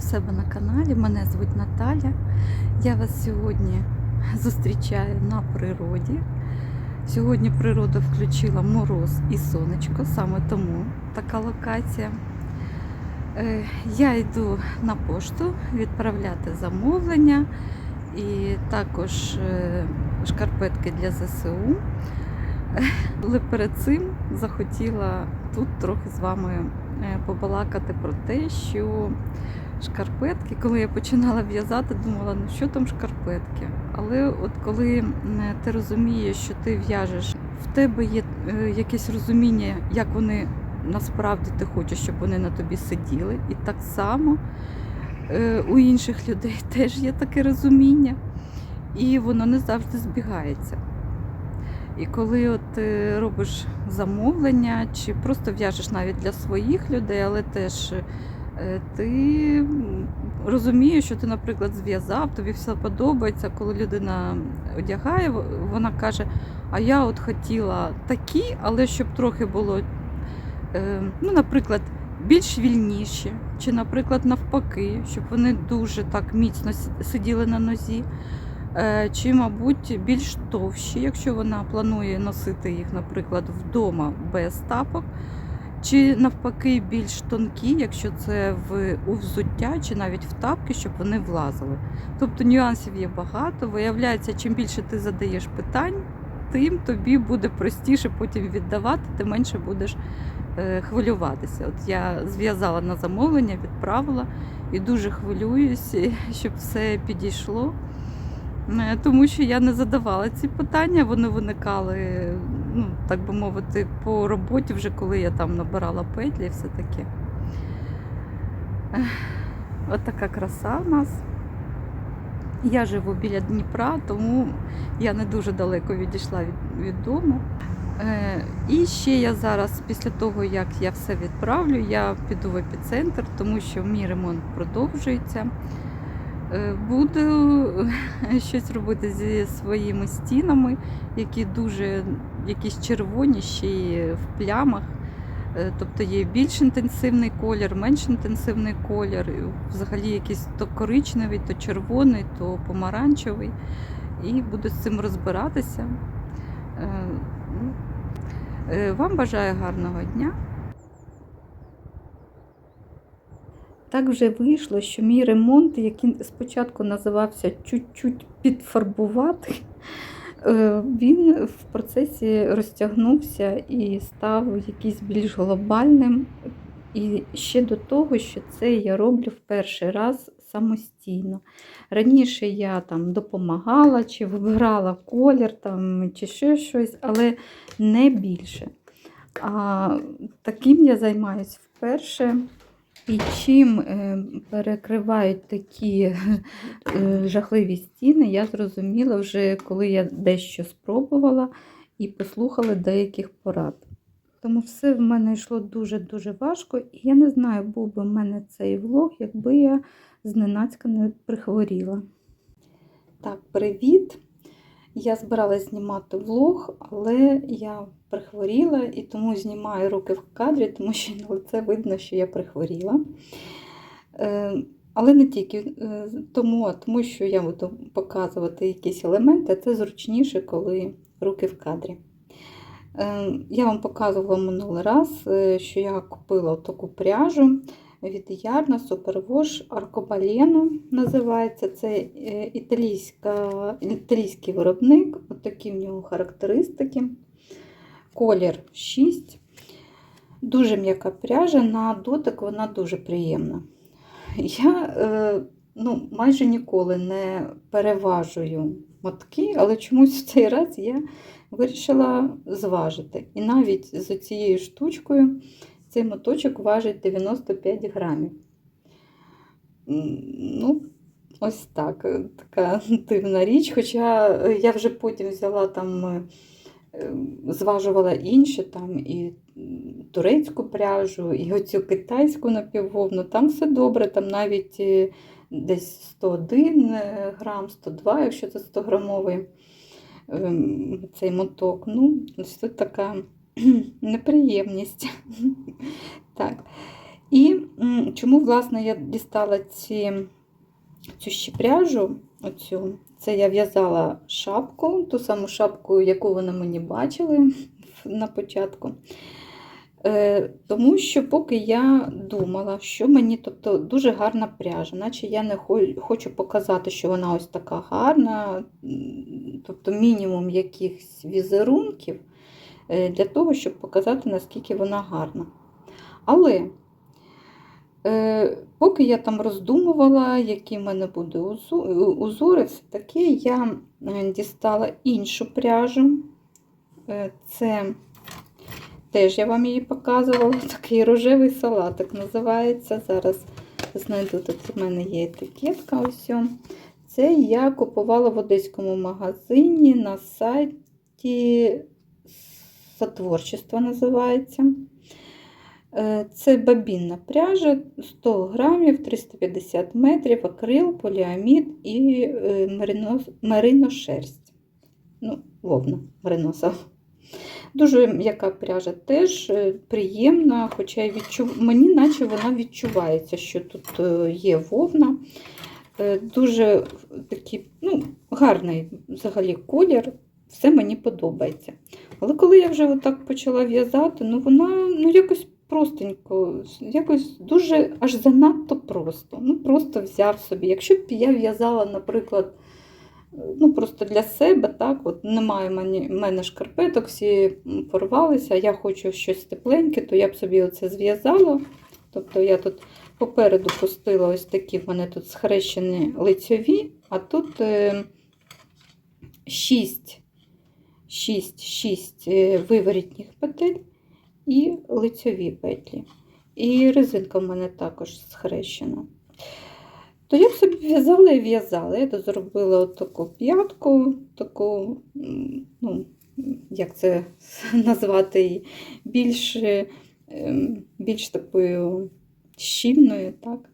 В себе на каналі. Мене звуть Наталя. Я вас сьогодні зустрічаю на природі. Сьогодні природа включила мороз і сонечко, саме тому така локація. Е, Я йду на пошту відправляти замовлення і також е, шкарпетки для ЗСУ. Е, Але перед цим захотіла тут трохи з вами побалакати про те, що шкарпетки, коли я починала в'язати, думала, ну що там шкарпетки. Але от коли ти розумієш, що ти в'яжеш, в тебе є е, якесь розуміння, як вони насправді ти хочеш, щоб вони на тобі сиділи. І так само е, у інших людей теж є таке розуміння, і воно не завжди збігається. І коли от ти робиш замовлення, чи просто в'яжеш навіть для своїх людей, але теж е, ти розумієш, що ти, наприклад, зв'язав, тобі все подобається, коли людина одягає, вона каже, а я от хотіла такі, але щоб трохи було, е, ну, наприклад, більш вільніші, чи, наприклад, навпаки, щоб вони дуже так міцно сиділи на нозі. Е, Чи, мабуть, більш товщі, якщо вона планує носити їх, наприклад, вдома без тапок, чи навпаки більш тонкі, якщо це в у взуття, чи навіть в тапки, щоб вони влазили. Тобто нюансів є багато. Виявляється, чим більше ти задаєш питань, тим тобі буде простіше потім віддавати, ти менше будеш е, хвилюватися. От я зв'язала на замовлення, відправила і дуже хвилююсь, щоб все підійшло. Е, Тому що я не задавала ці питання, вони виникали, ну, так би мовити, по роботі, вже коли я там набирала петлі все таке. От така краса в нас. Я живу біля Дніпра, тому я не дуже далеко відійшла від, від дому. Е, І ще я зараз, після того, як я все відправлю, я піду в епіцентр, тому що мій ремонт продовжується. Е, Буду щось робити зі своїми стінами, які дуже якісь червоні, ще й в плямах. Е, Тобто є більш інтенсивний колір, менш інтенсивний колір, взагалі якийсь то коричневий, то червоний, то помаранчевий. І буду з цим розбиратися. Е, ну, е, Вам бажаю гарного дня. Так вже вийшло, що мій ремонт, який спочатку називався чуть-чуть підфарбувати, е, він в процесі розтягнувся і став якийсь більш глобальним. І ще до того, що це я роблю в перший раз самостійно. Раніше я там допомагала чи вибирала колір, там, чи ще щось, але не більше. А таким я займаюсь вперше. І чим е, перекривають такі е, жахливі стіни, я зрозуміла вже, коли я дещо спробувала і послухала деяких порад. Тому все в мене йшло дуже-дуже важко, і я не знаю, був би в мене цей влог, якби я зненацька не прихворіла. Так, привіт! Я збиралась знімати влог, але я прихворіла і тому знімаю руки в кадрі, тому що на лице видно, що я прихворіла. Е, Але не тільки е, тому, тому що я буду показувати якісь елементи, це зручніше, коли руки в кадрі. Е, Я вам показувала минулий раз, що я купила таку пряжу від Ярна Superwash Arcobaleno називається. Це е, італійська, італійський виробник, от такі в нього характеристики. Колір 6. Дуже м'яка пряжа, на дотик вона дуже приємна. Я е, ну, майже ніколи не переважую мотки, але чомусь в цей раз я вирішила зважити. І навіть з цією штучкою цей моточок важить 95 грамів. Ну, ось так, е, така дивна річ. Хоча е, я вже потім взяла там, е, зважувала інші, там і турецьку пряжу, і оцю китайську напіввовну. Там все добре, там навіть десь 101 грам, 102, якщо це 100 грамовий ем, цей моток. Ну, тут така неприємність. Так. І чому, власне, я дістала ці, цю ще пряжу, оцю, це я в'язала шапку, ту саму шапку, яку вони мені бачили на початку. Е, Тому що поки я думала, що мені тобто, дуже гарна пряжа, наче я не хочу показати, що вона ось така гарна, тобто мінімум якихось візерунків для того, щоб показати, наскільки вона гарна. Але е, поки я там роздумувала, які в мене буде узори, все таке, я е, дістала іншу пряжу. Е, Це Теж я вам її показувала. Такий рожевий салатик називається. Зараз знайду тут у мене є етикетка. Ось. Це я купувала в одеському магазині на сайті Сотворчество називається. Е, Це бабінна пряжа 100 грамів, 350 метрів, акрил, поліамід і е, мерино, мериношерсть. Ну, вовна мериносова. Дуже м'яка пряжа теж е, приємна, хоча й відчув... мені наче вона відчувається, що тут є вовна. Дуже такий ну, гарний взагалі колір, все мені подобається. Але коли я вже отак почала в'язати, ну вона ну, якось простенько, якось дуже аж занадто просто. Ну, Просто взяв собі. Якщо б я в'язала, наприклад, ну просто для себе, так, от немає в мене, шкарпеток, всі порвалися, я хочу щось тепленьке, то я б собі оце зв'язала. Тобто я тут попереду пустила ось такі в мене тут схрещені лицьові, а тут 6, 6, 6 виворітніх петель і лицьові петлі. І резинка в мене також схрещена. То я собі в'язала і в'язала. Я зробила таку п'ятку, таку, ну, як це назвати, її, більш, ем, більш такою щільною, так?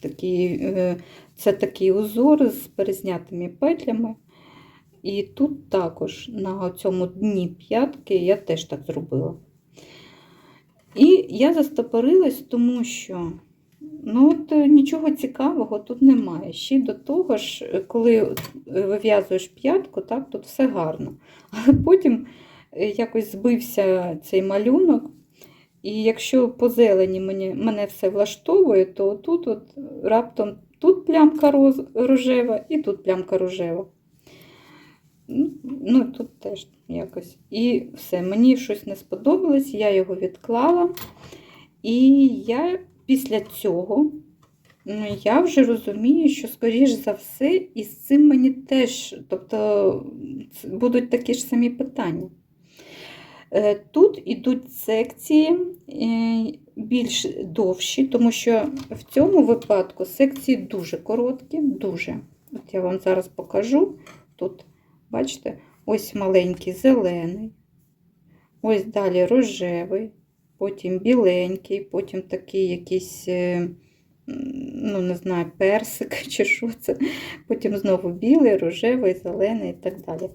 Такий, е, це такий узор з перезнятими петлями. І тут також на цьому дні п'ятки я теж так зробила. І я застопорилась, тому що ну, от, е, нічого цікавого тут немає. Ще до того ж, коли е, вив'язуєш п'ятку, так, тут все гарно. Але потім е, якось збився цей малюнок. І якщо по зелені мені, мене все влаштовує, то тут от раптом тут плямка рожева і тут плямка рожева. Ну, Ну, тут теж якось. І все, мені щось не сподобалось, я його відклала. І я після цього ну, я вже розумію, що, скоріш за все, із цим мені теж, тобто будуть такі ж самі питання. Е, Тут ідуть секції е, більш довші, тому що в цьому випадку секції дуже короткі, дуже. От я вам зараз покажу. Тут, бачите, ось маленький зелений, ось далі рожевий, потім біленький, потім такий якийсь, е, ну, не знаю, персик чи що це, потім знову білий, рожевий, зелений і так далі.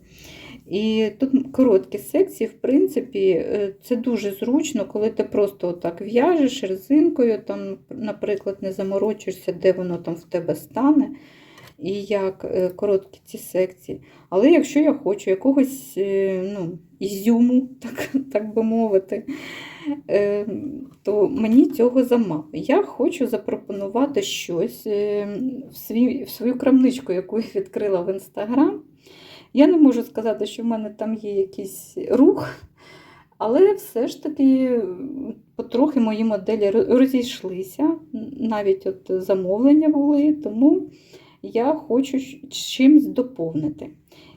І тут короткі секції, в принципі, е, це дуже зручно, коли ти просто отак в'яжеш резинкою, там, наприклад, не заморочишся, де воно там в тебе стане, і як е, короткі ці секції. Але якщо я хочу якогось е, ну, ізюму, так, так би мовити, е, то мені цього замало. Я хочу запропонувати щось в, свій, в свою крамничку, яку я відкрила в інстаграм. Я не можу сказати, що в мене там є якийсь рух, але все ж таки потрохи мої моделі розійшлися, навіть от замовлення були, тому я хочу чимось доповнити.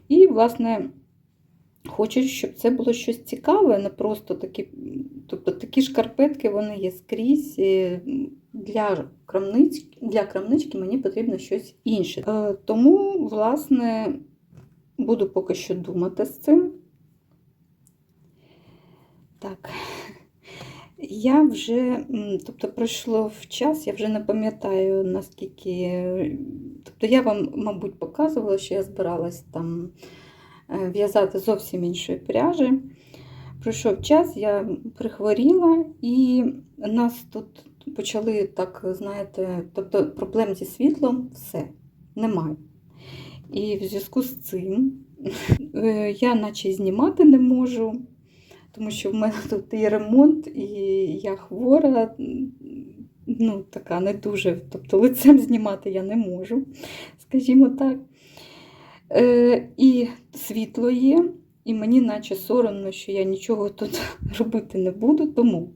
І, власне, хочу, щоб це було щось цікаве, не просто такі, тобто такі шкарпетки вони є скрізь. е, Для крамнички, для крамнички мені потрібно щось інше. Е, Тому, власне, буду поки що думати з цим. Так. Я вже, тобто пройшло в час, я вже не пам'ятаю, наскільки. Тобто я вам, мабуть, показувала, що я збиралась там е, в'язати зовсім іншої пряжі. пройшов час, я прихворіла, і нас тут почали так, знаєте, тобто проблем зі світлом все, немає. І в зв'язку з цим е, я наче знімати не можу, тому що в мене тут і ремонт, і я хвора, ну, така не дуже, тобто лицем знімати я не можу, скажімо так. Е, і світло є, і мені наче соромно, що я нічого тут робити не буду. Тому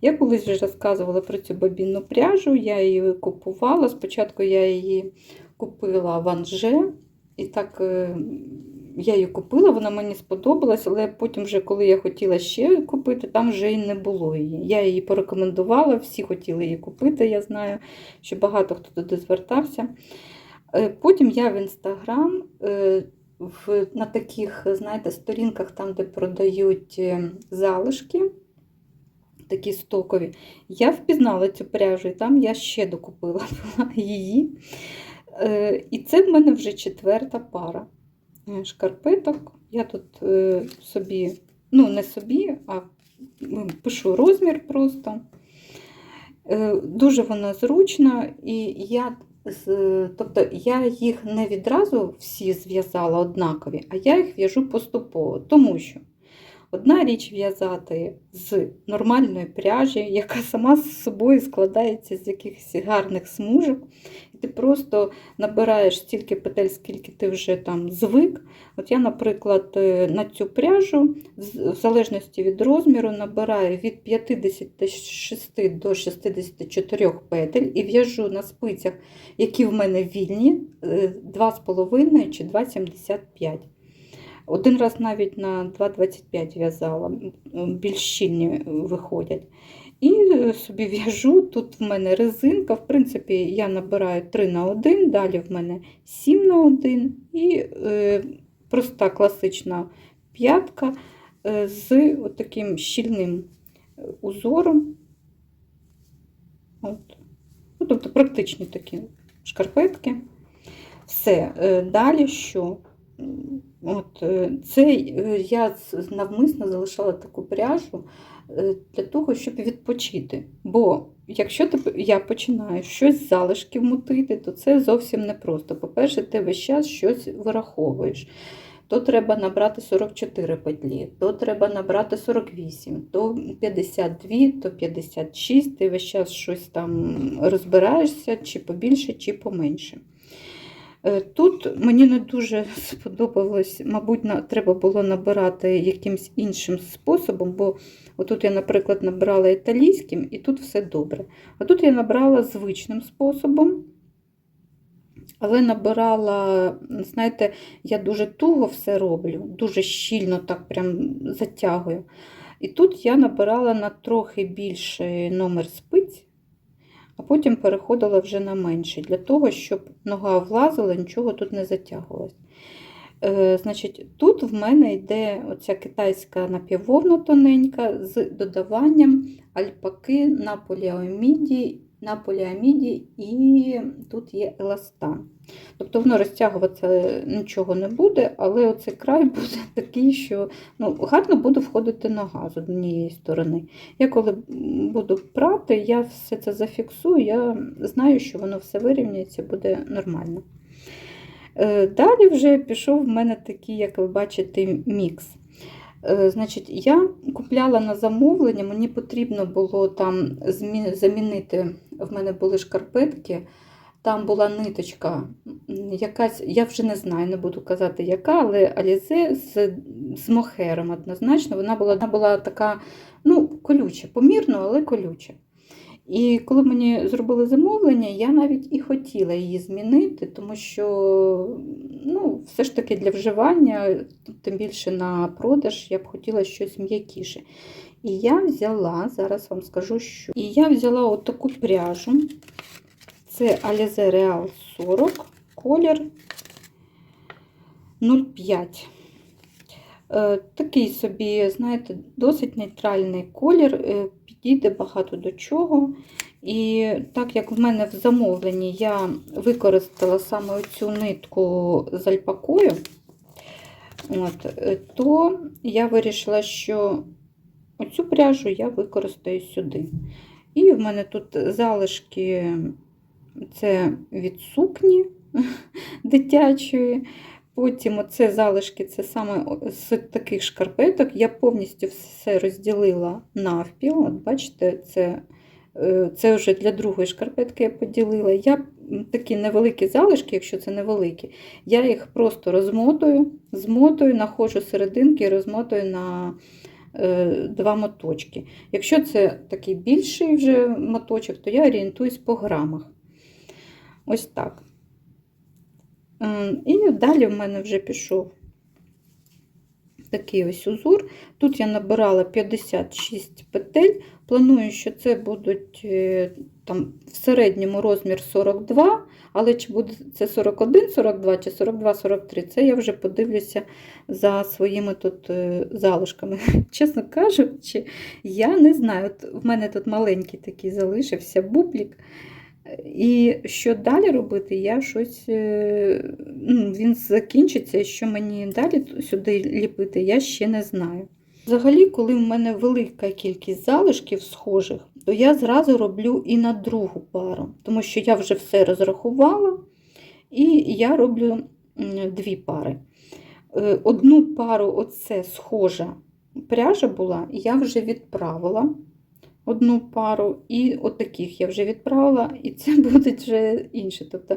я колись вже розказувала про цю бабінну пряжу, я її купувала. Спочатку я її купила в Анже, і так е, я її купила, вона мені сподобалась, але потім, вже, коли я хотіла ще купити, там вже і не було її. Я її порекомендувала, всі хотіли її купити, я знаю, що багато хто туди звертався. Е, Потім я в інстаграм е, на таких, знаєте, сторінках, там, де продають е, залишки, такі стокові, я впізнала цю пряжу, і там я ще докупила її. І це в мене вже четверта пара шкарпеток. Я тут е, собі, ну, не собі, а пишу розмір просто. Е, Дуже вона зручна, і я Тобто я їх не відразу всі зв'язала однакові, а я їх в'яжу поступово, тому що одна річ в'язати з нормальної пряжі, яка сама з собою складається з якихось гарних смужок, і ти просто набираєш стільки петель, скільки ти вже там звик. От я, наприклад, е, на цю пряжу, в залежності від розміру, набираю від 56 до 64 петель і в'яжу на спицях які в мене вільні, е, 2,5 чи 2,75. Один раз навіть на 2,25 в'язала, більш щільні виходять. І е, собі в'яжу. Тут в мене резинка. В принципі, я набираю 3 на 1, далі в мене 7 на 1 і е, проста класична п'ятка е, з таким щільним е, узором. От. Ну, тобто практичні такі шкарпетки. Все, е, далі що? От, е, це е, я навмисно залишала таку пряжу е, для того, щоб відпочити. Бо якщо я починаю щось з залишків мутити, то це зовсім непросто. По-перше, ти весь час щось вираховуєш. То треба набрати 44 петлі, то треба набрати 48, то 52, то 56. Ти весь час щось там розбираєшся, чи побільше, чи поменше. Е, Тут мені не дуже сподобалось, мабуть, треба було набирати якимось іншим способом, бо отут я, наприклад, набирала італійським, і тут все добре. А тут я набрала звичним способом, але набирала, знаєте, я дуже туго все роблю, дуже щільно так прям затягую. І тут я набирала на трохи більший номер спиць, а потім переходила вже на менший, для того, щоб нога влазила, нічого тут не затягувалось. Е, значить, тут в мене йде оця китайська напіввовна тоненька з додаванням альпаки на поліаміді, на поліаміді і тут є еластан. Тобто воно розтягуватися нічого не буде, але оцей край буде такий, що ну, гарно буде входити нога з однієї сторони. Я коли буду прати, я все це зафіксую, я знаю, що воно все вирівняється, буде нормально. Е, Далі вже пішов в мене такий, як ви бачите, мікс. Е, Значить, я купляла на замовлення, мені потрібно було там замінити, в мене були шкарпетки, там була ниточка, якась, я вже не знаю, не буду казати, яка, але Алізе з, з мохером однозначно. Вона була, вона була така ну, колюча, помірно, але колюча. І коли мені зробили замовлення, я навіть і хотіла її змінити, тому що ну, все ж таки для вживання, тим більше на продаж, я б хотіла щось м'якіше. І я взяла, зараз вам скажу, що. І я взяла от таку пряжу. Це Alize Real 40, колір 05. Е, Такий собі, знаєте, досить нейтральний колір, е, підійде багато до чого. І так як в мене в замовленні я використала саме цю нитку з альпакою, от, е, то я вирішила, що оцю пряжу я використаю сюди. І в мене тут залишки це від сукні дитячої. Потім оце залишки, це саме з таких шкарпеток. Я повністю все розділила навпіл. От бачите, це, е, це вже для другої шкарпетки я поділила. Я такі невеликі залишки, якщо це невеликі, я їх просто розмотую, змотую, находжу серединки і розмотую на е, два моточки. Якщо це такий більший вже моточок, то я орієнтуюсь по грамах. Ось так. Ем, І далі в мене вже пішов такий ось узор. Тут я набирала 56 петель. Планую, що це будуть е, там, в середньому розмір 42, але чи буде це 41, 42 чи 42, 43, це я вже подивлюся за своїми тут е, залишками. Чесно кажучи, я не знаю. От в мене тут маленький такий залишився бублік. І що далі робити, я щось, е, ну, він закінчиться, що мені далі сюди ліпити, я ще не знаю. Взагалі, коли в мене велика кількість залишків схожих, то я зразу роблю і на другу пару, тому що я вже все розрахувала, і я роблю дві пари. Е, Одну пару, оце схожа пряжа була, я вже відправила одну пару, і отаких я вже відправила, і це будуть вже інші. Тобто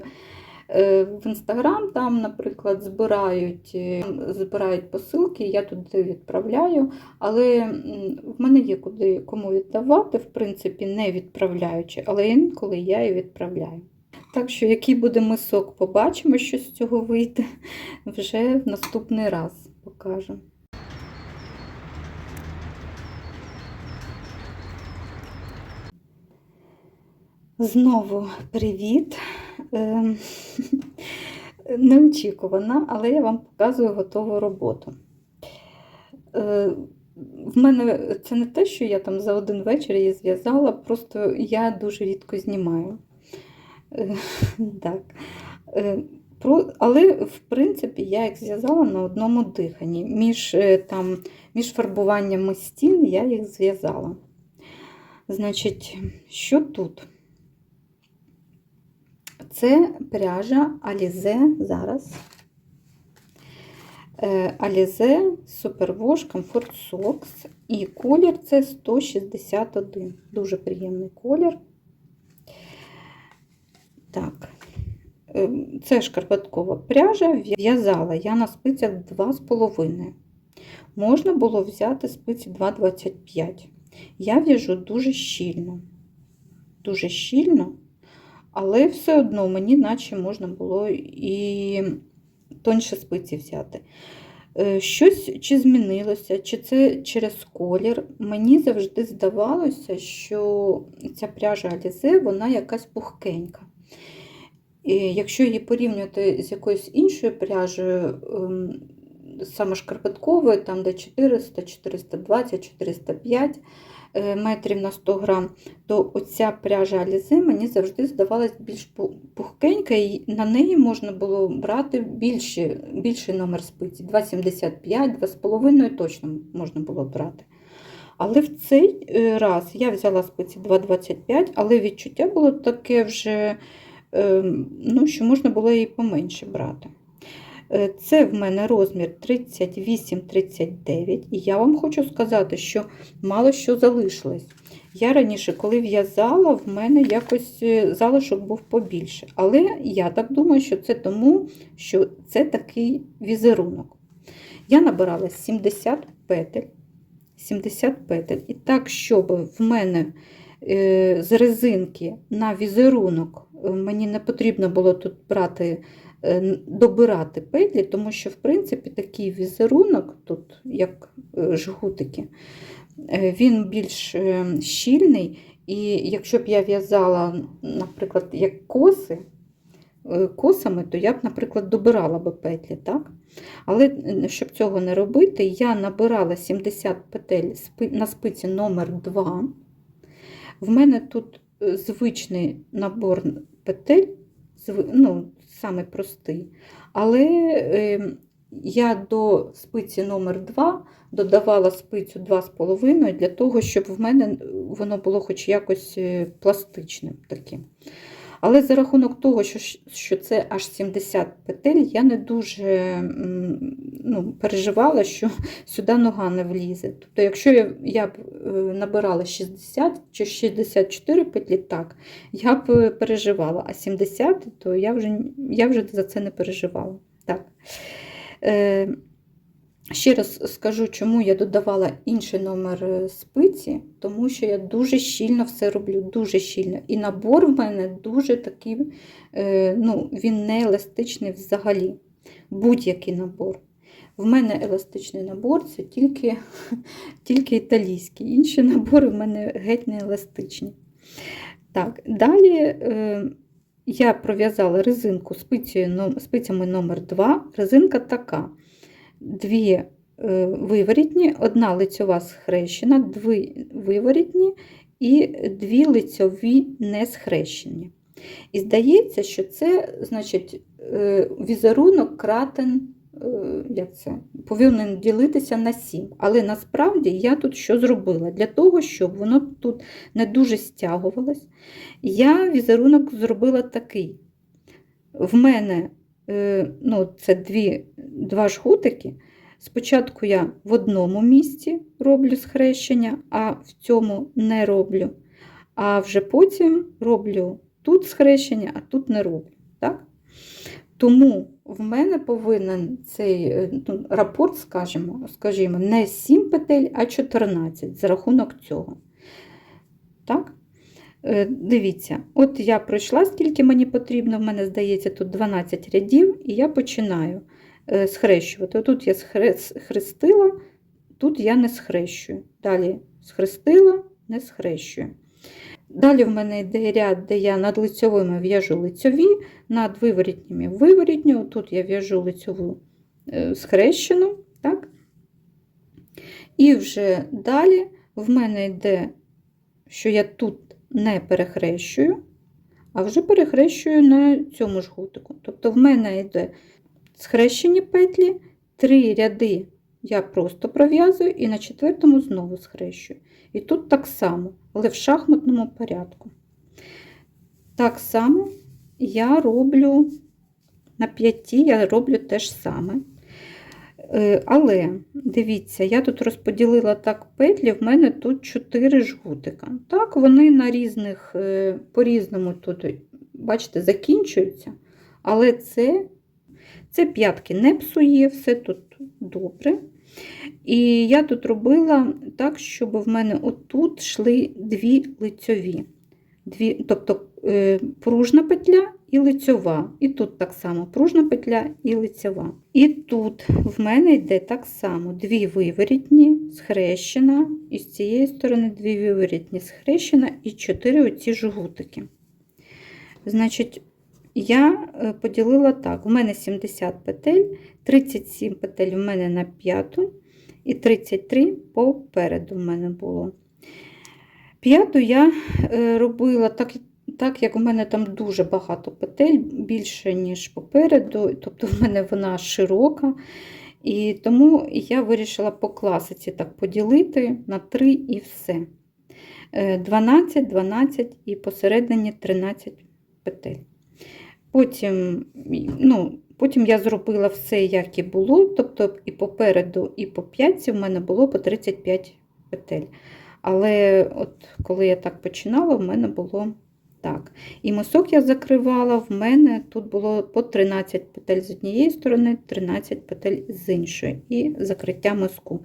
е, в інстаграм там, наприклад, збирають, е, збирають посилки, я туди відправляю, але в мене є куди кому віддавати, в принципі, не відправляючи, але інколи я і відправляю. Так що, який буде мисок, побачимо, що з цього вийде вже в наступний раз покажемо. Знову привіт. Ем, Неочікувана, але я вам показую готову роботу. Е, В мене це не те, що я там за один вечір її зв'язала, просто я дуже рідко знімаю. Е, Так. Е, але, в принципі, я їх зв'язала на одному диханні. Між, там, між фарбуваннями стін я їх зв'язала. Значить, що тут? Це пряжа Alize зараз. Е, Alize Superwash Comfort Socks. І колір це 161. Дуже приємний колір. Так. Е, Це шкарпеткова пряжа. В'язала я на спицях 2,5. Можна було взяти спиці 2,25. Я в'яжу дуже щільно. Дуже щільно. Але все одно мені наче можна було і тоньше спиці взяти. Е, Щось чи змінилося, чи це через колір. Мені завжди здавалося, що ця пряжа Alize, вона якась пухкенька. І якщо її порівнювати з якоюсь іншою пряжею, ем, саме шкарпетковою, там де 400, 420, 405 е, метрів на 100 грам, то оця пряжа Alize мені завжди здавалась більш пухкенька, і на неї можна було брати більші, більший номер спиці, 2,75, 2,5 точно можна було брати. Але в цей е, раз я взяла спиці 2,25, але відчуття було таке вже, е, ну, що можна було її поменше брати. Е, Це в мене розмір 38-39, і я вам хочу сказати, що мало що залишилось. Я раніше, коли в'язала, в мене якось е, залишок був побільше. Але я так думаю, що це тому, що це такий візерунок. Я набирала 70 петель. 70 петель. І так, щоб в мене е, з резинки на візерунок мені не потрібно було тут брати, добирати петлі, тому що, в принципі, такий візерунок, тут, як е, жгутики, е, він більш е, щільний. І якщо б я в'язала, наприклад, як коси, е, косами, то я б, наприклад, добирала би петлі. так? Але е, щоб цього не робити, я набирала 70 петель на спиці номер 2. В мене тут е, звичний набор петель, ну, саме простий. Але е, я до спиці номер 2 додавала спицю 2,5 для того, щоб в мене воно було хоч якось е, пластичним таким. Але за рахунок того, що, що це аж 70 петель, я не дуже ну, переживала, що сюди нога не влізе. Тобто, якщо я, я б е, набирала 60 чи 64 петлі, так, я б е, переживала, а 70, то я вже, я вже за це не переживала. Так. Е, Ще раз скажу, чому я додавала інший номер е, спиці, тому що я дуже щільно все роблю, дуже щільно. І набор в мене дуже такий, е, ну, він не еластичний взагалі. Будь-який набор. В мене еластичний набор це тільки, тільки італійський. Інші набори в мене геть не еластичні. Так, далі е, я пров'язала резинку спицями номер 2 Резинка така. Дві е, виворітні, одна лицьова схрещена, дві виворітні і дві лицьові не схрещені. І здається, що це значить, е, візерунок кратен, е, як це, повинен ділитися на 7. Але насправді я тут що зробила? Для того, щоб воно тут не дуже стягувалось, я візерунок зробила такий. В мене ну, це дві, два жгутики. Спочатку я в одному місці роблю схрещення, а в цьому не роблю. А вже потім роблю тут схрещення, а тут не роблю. Так? Тому в мене повинен цей е, ну, рапорт, скажімо, скажімо, не 7 петель, а 14 за рахунок цього. Так? Е, Дивіться, от я пройшла, скільки мені потрібно, в мене здається, тут 12 рядів, і я починаю е, схрещувати. Тут я схре- схрестила, тут я не схрещую. Далі схрестила, не схрещую. Далі в мене йде ряд, де я над лицьовими в'яжу лицьові, над виворітніми виворітню. Тут я в'яжу лицьову е, схрещену. Так? І вже далі в мене йде, що я тут не перехрещую, а вже перехрещую на цьому ж гутику. Тобто в мене йде схрещені петлі, три ряди я просто пров'язую і на четвертому знову схрещую. І тут так само, але в шахматному порядку. Так само я роблю на п'яті, я роблю те ж саме. Е, Але дивіться, я тут розподілила так петлі, в мене тут 4 жгутика. Так, вони на різних, е, по-різному тут, бачите, закінчуються. Але це, це п'ятки не псує, все тут добре. І я тут робила так, щоб в мене отут йшли дві лицьові. Дві, тобто е, пружна петля і лицьова. І тут так само пружна петля і лицьова. І тут в мене йде так само дві виворітні, схрещена, і з цієї сторони дві виворітні, схрещена, і чотири оці жгутики. Значить, я е, поділила так: у мене 70 петель, 37 петель у мене на п'яту, і 33 попереду в мене було. П'яту я е, робила так, так, як у мене там дуже багато петель, більше, ніж попереду, тобто в мене вона широка. І тому я вирішила по класиці так поділити на 3 і все. Е, 12, 12 і посередині 13 петель. Потім, ну, потім я зробила все, як і було, тобто і попереду, і по п'ятці в мене було по 35 петель. Але от коли я так починала, в мене було так. І мисок я закривала, в мене тут було по 13 петель з однієї сторони, 13 петель з іншої, і закриття миску.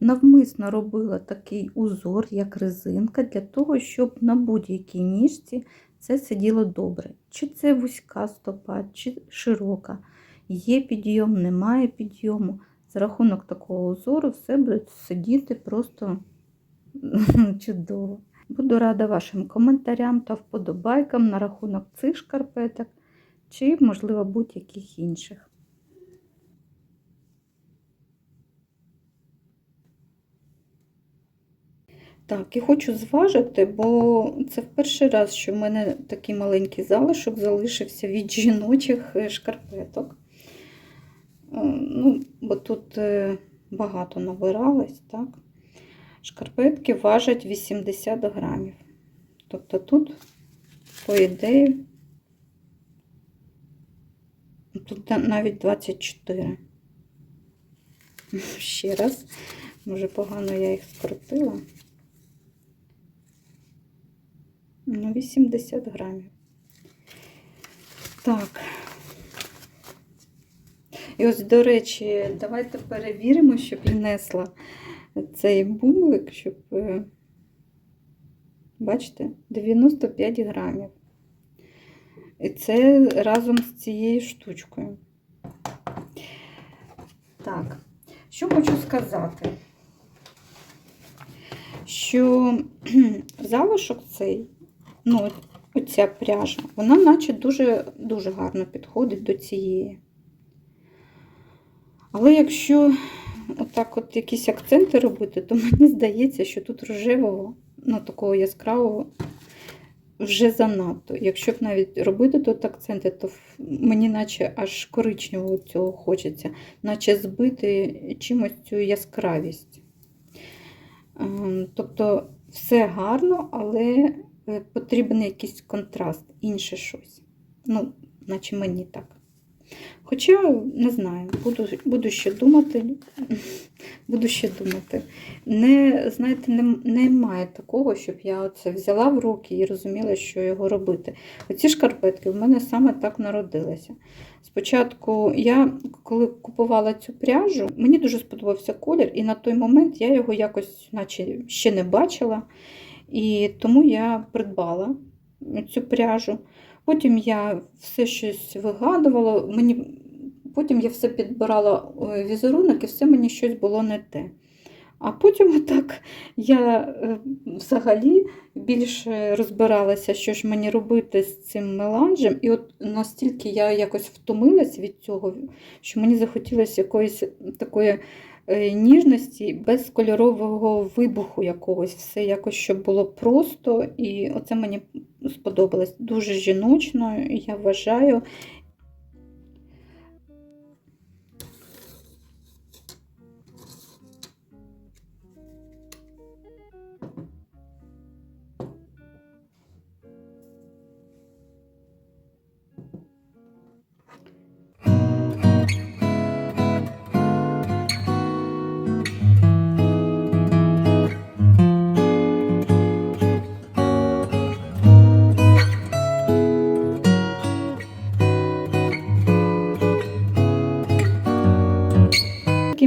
Навмисно робила такий узор, як резинка, для того, щоб на будь-якій ніжці це сиділо добре. Чи це вузька стопа, чи широка. Є підйом, немає підйому. За рахунок такого узору все буде сидіти просто чудово. Буду рада вашим коментарям та вподобайкам на рахунок цих шкарпеток, чи, можливо, будь-яких інших. Так, і хочу зважити, бо це в перший раз, що в мене такий маленький залишок залишився від жіночих е, шкарпеток. ну, бо тут е, багато набиралось, так? Шкарпетки важать 80 грамів. Тобто тут, по ідеї, тут навіть 24. Ще раз. Може, погано я їх скрутила. Ну, 80 грамів. Так. І ось, до речі, давайте перевіримо, щоб я несла цей бублик, щоб, е, бачите, 95 грамів. І це разом з цією штучкою. Так, що хочу сказати, що залишок цей, ну, оця пряжа, вона наче дуже, дуже гарно підходить до цієї. Але якщо отак от якісь акценти робити, то мені здається, що тут рожевого, ну такого яскравого, вже занадто. Якщо б навіть робити тут акценти, то мені наче аж коричневого цього хочеться, наче збити чимось цю яскравість. Ем, Тобто все гарно, але е, потрібен якийсь контраст, інше щось. Ну, наче мені так. Хоча не знаю, буду, буду ще думати. Буду ще думати. Не, знаєте, не, немає такого, щоб я оце взяла в руки і розуміла, що його робити. Оці шкарпетки в мене саме так народилися. Спочатку я, коли купувала цю пряжу, мені дуже сподобався колір, і на той момент я його якось, наче ще не бачила. І тому я придбала цю пряжу. Потім я все щось вигадувала, мені, потім я все підбирала е, візерунок і все мені щось було не те. А потім отак я е, взагалі більше розбиралася, що ж мені робити з цим меланжем. І от настільки я якось втомилась від цього, що мені захотілося якоїсь такої ніжності без кольорового вибуху якогось. Все якось щоб було просто. І оце мені сподобалось. Дуже жіночно, я вважаю.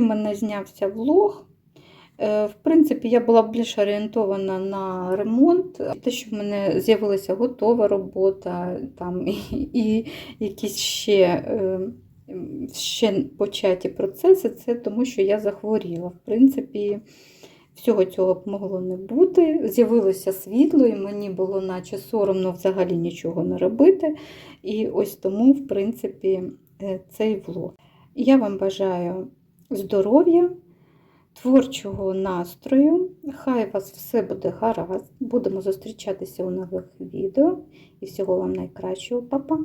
Мене знявся влог. Е, В принципі, я була більш орієнтована на ремонт. Те, що в мене з'явилася готова робота, там, і, і якісь ще, е, ще початі процеси, це тому, що я захворіла. В принципі, всього цього б могло не бути. З'явилося світло, і мені було наче соромно взагалі нічого не робити. І ось тому, в принципі, е, цей влог. Я вам бажаю здоров'я, творчого настрою. Хай вас все буде гаразд. Будемо зустрічатися у нових відео. І всього вам найкращого, Па-па!